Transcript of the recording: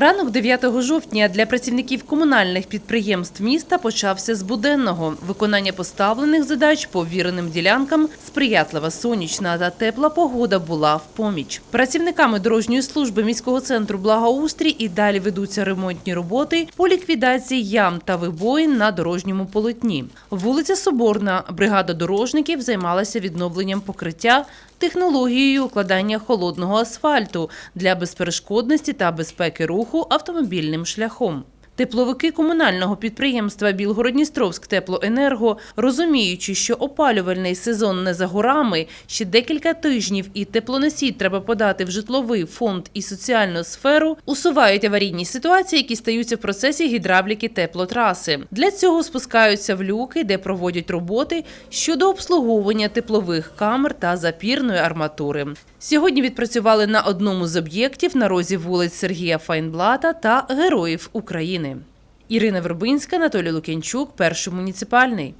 Ранок 9 жовтня для працівників комунальних підприємств міста почався з буденного. Виконання поставлених задач по віреним ділянкам, сприятлива сонячна та тепла погода була в поміч. Працівниками дорожньої служби міського центру благоустрій і далі ведуться ремонтні роботи по ліквідації ям та вибоїн на дорожньому полотні. Вулиця Соборна, бригада дорожників займалася відновленням покриття технологією укладання холодного асфальту для безперешкодності та безпеки руху автомобільним шляхом. Тепловики комунального підприємства Білгородністровськ Теплоенерго, розуміючи, що опалювальний сезон не за горами, ще декілька тижнів і теплоносій треба подати в житловий фонд і соціальну сферу, усувають аварійні ситуації, які стаються в процесі гідравліки теплотраси. Для цього спускаються в люки, де проводять роботи щодо обслуговування теплових камер та запірної арматури. Сьогодні відпрацювали на одному з об'єктів на розі вулиць Сергія Файнблата та Героїв України. Ірина Вербинська, Анатолій Лук'янчук, перший муніципальний.